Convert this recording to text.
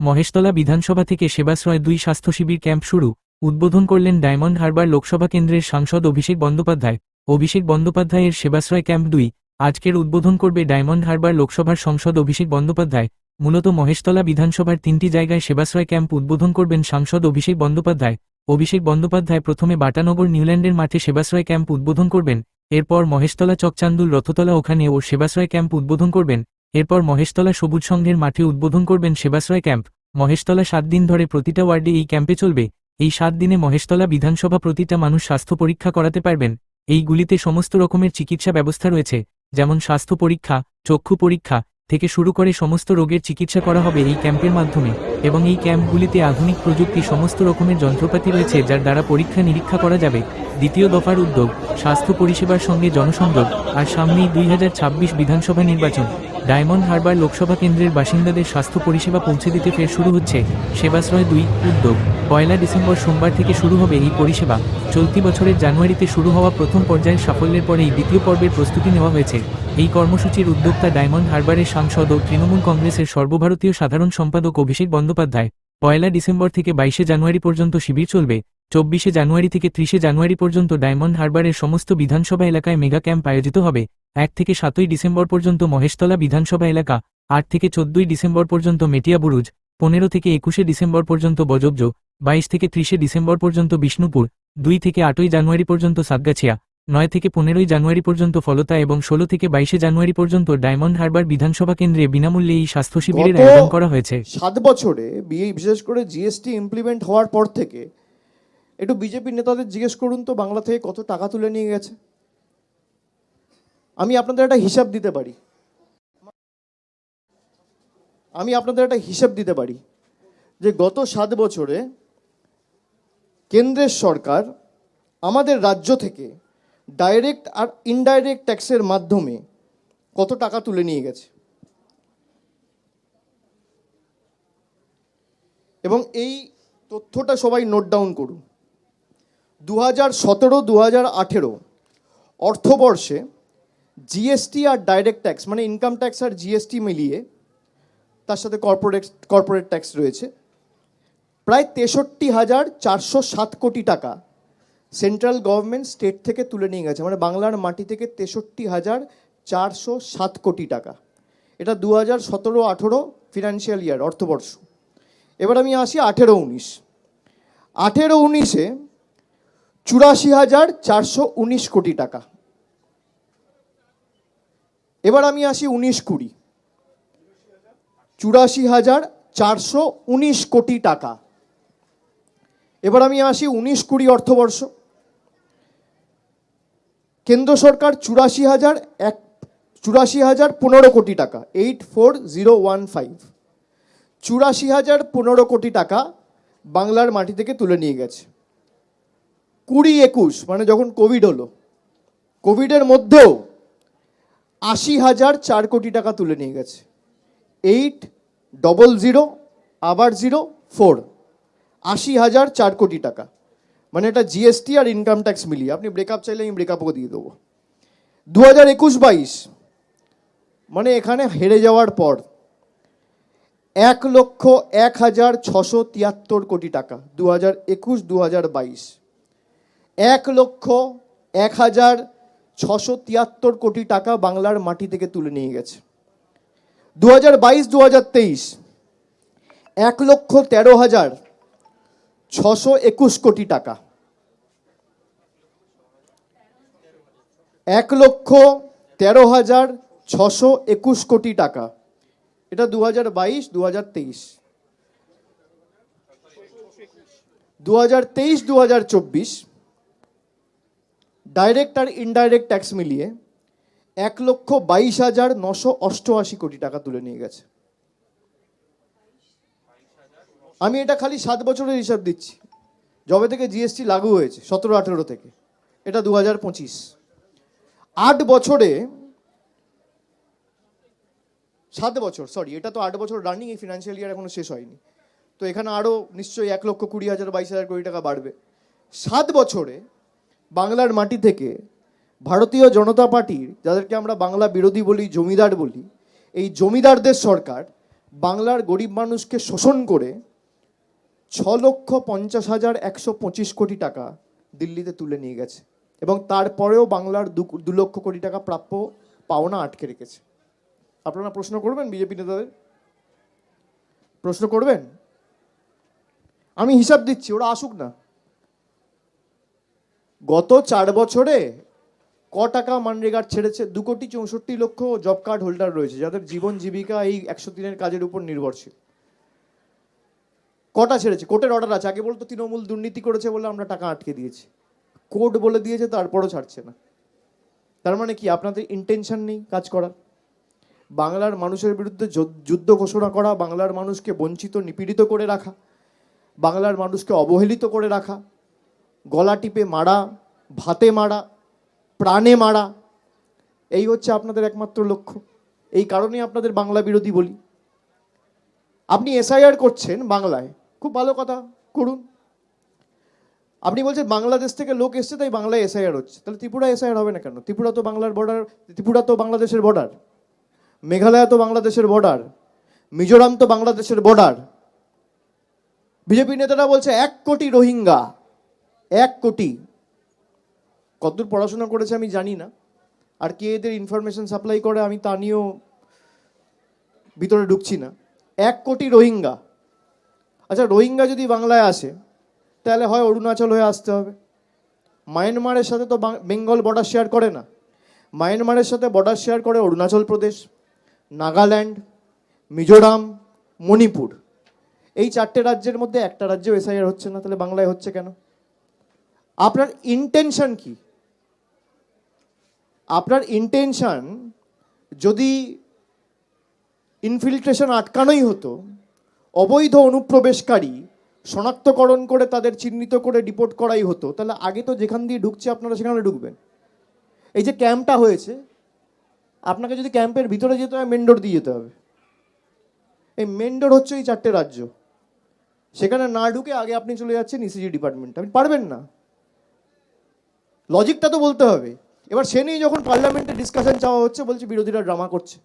মহেশতলা বিধানসভা থেকে সেবাশ্রয় দুই স্বাস্থ্য শিবির ক্যাম্প শুরু। উদ্বোধন করলেন ডায়মন্ড হারবার লোকসভা কেন্দ্রের সাংসদ অভিষেক বন্দ্যোপাধ্যায়। অভিষেক বন্দ্যোপাধ্যায়ের সেবাশ্রয় ক্যাম্প দুই। আজকের উদ্বোধন করবে ডায়মন্ড হারবার লোকসভার সংসদ অভিষেক বন্দ্যোপাধ্যায়। মূলত মহেশতলা বিধানসভার তিনটি জায়গায় সেবাশ্রয় ক্যাম্প উদ্বোধন করবেন সাংসদ অভিষেক বন্দ্যোপাধ্যায়। অভিষেক বন্দ্যোপাধ্যায় প্রথমে বাটানগর, নিউল্যান্ডের মাঠে সেবাশ্রয় ক্যাম্প উদ্বোধন করবেন। এরপর মহেশতলা, চকচান্দুল, রথতলা ওখানে ও সেবাশ্রয় ক্যাম্প উদ্বোধন করবেন। এরপর মহেশতলা সবুজ সংঘের মাঠে উদ্বোধন করবেন সেবাশ্রয় ক্যাম্প। মহেশতলা সাত দিন ধরে প্রতিটা ওয়ার্ডে এই ক্যাম্পে চলবে। এই সাত দিনে মহেশতলা বিধানসভা প্রতিটা মানুষ স্বাস্থ্য পরীক্ষা করাতে পারবেন। এইগুলিতে সমস্ত রকমের চিকিৎসা ব্যবস্থা রয়েছে, যেমন স্বাস্থ্য পরীক্ষা, চক্ষু পরীক্ষা থেকে শুরু করে সমস্ত রোগের চিকিৎসা করা হবে এই ক্যাম্পের মাধ্যমে। এবং এই ক্যাম্পগুলিতে আধুনিক প্রযুক্তি সমস্ত রকমের যন্ত্রপাতি রয়েছে যার দ্বারা পরীক্ষা নিরীক্ষা করা যাবে। দ্বিতীয় দফার উদ্যোগ, স্বাস্থ্য পরিষেবার সঙ্গে জনসংযোগ, আর সামনেই দুই হাজার ছাব্বিশ বিধানসভা নির্বাচন। ডায়মন্ড হারবার লোকসভা কেন্দ্রের বাসিন্দাদের স্বাস্থ্য পরিষেবা পৌঁছে দিতে ফের শুরু হচ্ছে সেবাশ্রয় দুই উদ্যোগ। পয়লা ডিসেম্বর সোমবার থেকে শুরু হবে এই পরিষেবা। চলতি বছরের জানুয়ারিতে শুরু হওয়া প্রথম পর্যায়ের সাফল্যের পরে এই দ্বিতীয় পর্বের প্রস্তুতি নেওয়া হয়েছে। এই কর্মসূচির উদ্যোক্তা ডায়মন্ড হারবারের সাংসদ ও তৃণমূল কংগ্রেসের সর্বভারতীয় সাধারণ সম্পাদক অভিষেক বন্দ্যোপাধ্যায়। পয়লা ডিসেম্বর থেকে বাইশে জানুয়ারি পর্যন্ত শিবির চলবে। চব্বিশে জানুয়ারি থেকে ত্রিশে জানুয়ারি পর্যন্ত ডায়মন্ড হারবারের সমস্ত বিধানসভা এলাকায় মেগা ক্যাম্প আয়োজিত হবে। এক থেকে সাতই ডিসেম্বর পর্যন্ত মহেশতলা বিধানসভা এলাকা আট থেকে চোদ্দই ডিসেম্বর পর্যন্ত মেটিয়া বুরুজ পনেরো থেকে একুশে ডিসেম্বর পর্যন্ত বজবজ বাইশ থেকে ত্রিশে ডিসেম্বর পর্যন্ত বিষ্ণুপুর দুই থেকে আটই জানুয়ারি পর্যন্ত সাতগাছিয়া নয় থেকে পনেরোই জানুয়ারি পর্যন্ত ফলতা এবং ষোলো থেকে বাইশে জানুয়ারি পর্যন্ত ডায়মন্ড হারবার বিধানসভা কেন্দ্রে বিনামূল্যে এই স্বাস্থ্য শিবিরের আয়োজন করা হয়েছে। সাত বছরে বিশেষ করে জিএসটি ইমপ্লিমেন্ট হওয়ার পর থেকে একটু বিজেপি নেতাদের জিজ্ঞেস করুন তো বাংলা থেকে কত টাকা তুলে নিয়ে গেছে? আমি আপনাদের একটা হিসাব দিতে পারি। আমি আপনাদের একটা হিসাব দিতে পারি যে গত সাত বছরে কেন্দ্রের সরকার আমাদের রাজ্য থেকে ডাইরেক্ট আর ইনডাইরেক্ট ট্যাক্সের মাধ্যমে কত টাকা তুলে নিয়ে গেছে। এবং এই তথ্যটা সবাই নোট ডাউন করুন। দু হাজার সতেরো দু হাজার আঠেরো অর্থবর্ষে জিএসটি আর ডাইরেক্ট ট্যাক্স মানে ইনকাম ট্যাক্স আর জিএসটি মিলিয়ে তার সাথে কর্পোরেট কর্পোরেট ট্যাক্স রয়েছে। প্রায় তেষট্টি হাজার চারশো সাত কোটি টাকা সেন্ট্রাল গভর্নমেন্ট স্টেট থেকে তুলে নিয়ে গেছে। মানে বাংলার মাটি থেকে তেষট্টি হাজার চারশো সাত কোটি টাকা। এটা দু হাজার সতেরো আঠেরো ফিনান্সিয়াল ইয়ার অর্থবর্ষ। এবার আমি আসি আঠেরো উনিশ। আঠেরো উনিশে চুরাশি হাজার চারশো উনিশ কোটি টাকা। এবার আমি আসি উনিশ কুড়ি। চুরাশি হাজার চারশো উনিশ কোটি টাকা। এবার আমি আসি উনিশ কুড়ি অর্থবর্ষ। কেন্দ্র সরকার চুরাশি হাজার এক, চুরাশি হাজার পনেরো কোটি টাকা, eight four zero one five. চুরাশি হাজার পনেরো কোটি টাকা বাংলার মাটি থেকে তুলে নিয়ে গেছে। কুড়ি একুশ মানে যখন কোভিড হলো, কোভিডের মধ্যেও আশি হাজার চার কোটি টাকা তুলে নিয়ে গেছে। এইট ডবল জিরো আবার জিরো ফোর আশি হাজার চার কোটি টাকা। মানে এটা জিএসটি আর ইনকাম ট্যাক্স মিলিয়ে। আপনি ব্রেকআপ চাইলে আমি ব্রেকআপও দিয়ে দেবো। দু হাজার একুশ বাইশ। মানে এখানে হেরে যাওয়ার পর এক লক্ষ এক হাজার ছশো তিয়াত্তর কোটি টাকা। দু হাজার একুশ দু হাজার বাইশ। এক লক্ষ এক হাজার ছশো তিয়াত্তর কোটি টাকা বাংলার মাটি থেকে তুলে নিয়ে গেছে। দু হাজার বাইশ দু হাজার তেইশ, এক লক্ষ তেরো হাজার ছশো একুশ কোটি টাকা। এক লক্ষ তেরো হাজার ছশো একুশ কোটি টাকা। এটা দু হাজার বাইশ দু হাজার তেইশ। দু হাজার তেইশ দু হাজার চব্বিশ ডাইরেক্ট আর ইনডাইরেক্ট ট্যাক্স মিলিয়ে এক লক্ষ বাইশ হাজার নশো অষ্টআশি কোটি টাকা তুলে নিয়ে গেছে। আমি এটা খালি সাত বছরের হিসাব দিচ্ছি। যবে থেকে জিএসটি লাগু হয়েছে, সতেরো আঠেরো থেকে, এটা দু হাজার পঁচিশ। আট বছরে, সাত বছর সরি এটা তো আট বছর রানিং এই ফিনান্সিয়াল ইয়ার এখনও শেষ হয়নি। তো এখানে আরও নিশ্চয়ই এক লক্ষ কুড়ি হাজার বাইশ হাজার কোটি টাকা বাড়বে। সাত বছরে বাংলার মাটি থেকে ভারতীয় জনতা পার্টির যাদেরকে আমরা বাংলা বিরোধী বলি, জমিদার বলি, এই জমিদারদের সরকার বাংলার গরিব মানুষকে শোষণ করে ছ লক্ষ পঞ্চাশ হাজার একশো পঁচিশ কোটি টাকা দিল্লিতে তুলে নিয়ে গেছে এবং তারপরেও বাংলার দু লক্ষ কোটি টাকা প্রাপ্য পাওনা আটকে রেখেছে। আপনারা প্রশ্ন করবেন বিজেপি নেতাদের? প্রশ্ন করবেন? আমি হিসাব দিচ্ছি, ওরা আসুক না। গত চার বছরে ক টাকা মানরেগার ছেড়েছে? দু কোটি চৌষট্টি লক্ষ জব কার্ড হোল্ডার রয়েছে, যাদের জীবন জীবিকা এই একশো দিনের কাজের উপর নির্ভরশীল। কটা ছেড়েছে? কোর্টের অর্ডার আছে। আগে বলতো তৃণমূল দুর্নীতি করেছে বলে আমরা টাকা আটকে দিয়েছি। কোর্ট বলে দিয়েছে, তারপরও ছাড়ছে না। তার মানে কি? আপনাদের ইন্টেনশন নেই কাজ করার। বাংলার মানুষের বিরুদ্ধে যুদ্ধ- যুদ্ধ ঘোষণা করা, বাংলার মানুষকে বঞ্চিত নিপীড়িত করে রাখা, বাংলার মানুষকে অবহেলিত করে রাখা গলা টিপে মারা, ভাতে মারা, প্রাণে মারা, এই হচ্ছে আপনাদের একমাত্র লক্ষ্য। এই কারণে আপনাদের বাংলা বিরোধী বলি। আপনি এসআইআর করছেন বাংলায়, খুব ভালো কথা, করুন। আপনি বলছেন বাংলাদেশ থেকে লোক এসছে, তাই বাংলায় এসআইআর হচ্ছে। তাহলে ত্রিপুরা এসআইআর হবে না কেন? ত্রিপুরা তো বাংলার বর্ডার ত্রিপুরা তো বাংলাদেশের বর্ডার মেঘালয় তো বাংলাদেশের বর্ডার মিজোরাম তো বাংলাদেশের বর্ডার বিজেপি নেতারা বলছে, এক কোটি রোহিঙ্গা। এক কোটি। কতদূর পড়াশোনা করেছে আমি জানি না। আর কে এদের ইনফরমেশন সাপ্লাই করে আমি তা নিয়েও ভিতরে ঢুকছি না। এক কোটি রোহিঙ্গা। আচ্ছা রোহিঙ্গা যদি বাংলায় আসে, তাহলে হয় অরুণাচল হয়ে আসতে হবে। মায়ানমারের সাথে তো বেঙ্গল বর্ডার শেয়ার করে না। মায়ানমারের সাথে বর্ডার শেয়ার করে অরুণাচল প্রদেশ, নাগাল্যান্ড, মিজোরাম, মণিপুর। এই চারটে রাজ্যের মধ্যে একটা রাজ্যেও এসআইআর হচ্ছে না, তাহলে বাংলায় হচ্ছে কেন? আপনার ইন্টেনশন কি? আপনার ইন্টেনশন যদি ইনফিল্ট্রেশন আটকানোই হতো, অবৈধ অনুপ্রবেশকারী শনাক্তকরণ করে তাদের চিহ্নিত করে ডিপোর্ট করাই হতো, তাহলে আগে তো যেখান দিয়ে ঢুকছে আপনারা সেখানে ঢুকবেন। এই যে ক্যাম্পটা হয়েছে, আপনাকে যদি ক্যাম্পের ভিতরে যেতে হয়, মেন্ডোর দিয়ে যেতে হবে। এই মেন্ডোর হচ্ছে এই চারটে রাজ্য। সেখানে না ঢুকে আগে আপনি চলে যাচ্ছেন ইসিজি ডিপার্টমেন্ট আপনি পারবেন না। লজিকটা তো বলতে হবে। এবার সে নিয়ে যখন পার্লামেন্টে ডিসকাশন চাওয়া হচ্ছে, বলছে বিরোধীরা ড্রামা করছে।